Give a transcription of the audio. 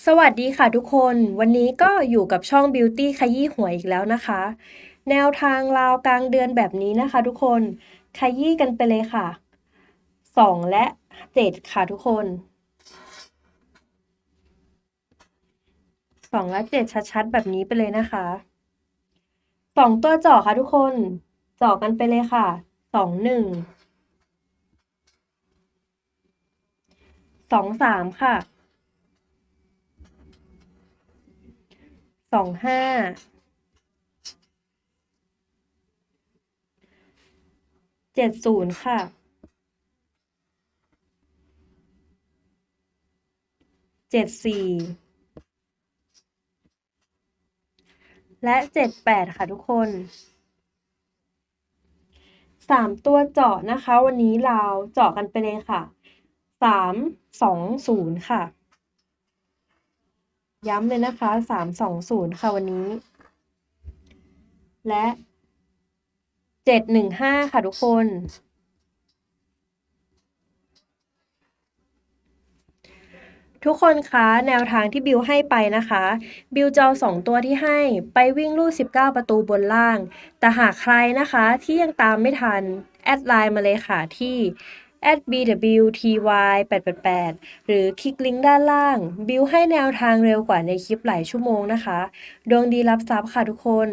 สวัสดีค่ะทุกคน วันนี้ก็อยู่กับช่อง Beauty ขยี้หัวอีกแล้วนะคะ แนวทางราวกลางเดือนแบบนี้นะคะ ทุกคนขยี้กันไปเลยค่ะ 2 และ 7 ค่ะทุกคน 2 และ 7 ชัดๆ แบบนี้ไปเลยนะคะ 2 ตัวเจาะค่ะทุกคนเจาะกันไปเลยค่ะ 2 1 2 3 ค่ะ สองห้าเจ็ดศูนย์ค่ะ เจ็ดสี่และเจ็ดแปดค่ะทุกคนสามตัวเจาะนะคะ วันนี้เราเจาะกันไปเลยค่ะสามสองศูนย์ค่ะ ย้ำเลยนะคะสามสองศูนย์ค่ะวันนี้ และเจ็ดหนึ่งห้าค่ะทุกคน ทุกคนคะแนวทางที่บิวให้ไปนะคะ บิวจะเอาสองตัวที่ให้ไปวิ่งลู่19 ประตูบนล่าง แต่หากใครนะคะที่ยังตามไม่ทัน แอดไลน์มาเลยค่ะที่ @bwty888 หรือคลิกลิงก์ด้านล่าง บิวให้แนวทางเร็วกว่าในคลิปหลายชั่วโมงนะคะ ดวงดีรับทรัพย์ค่ะทุกคน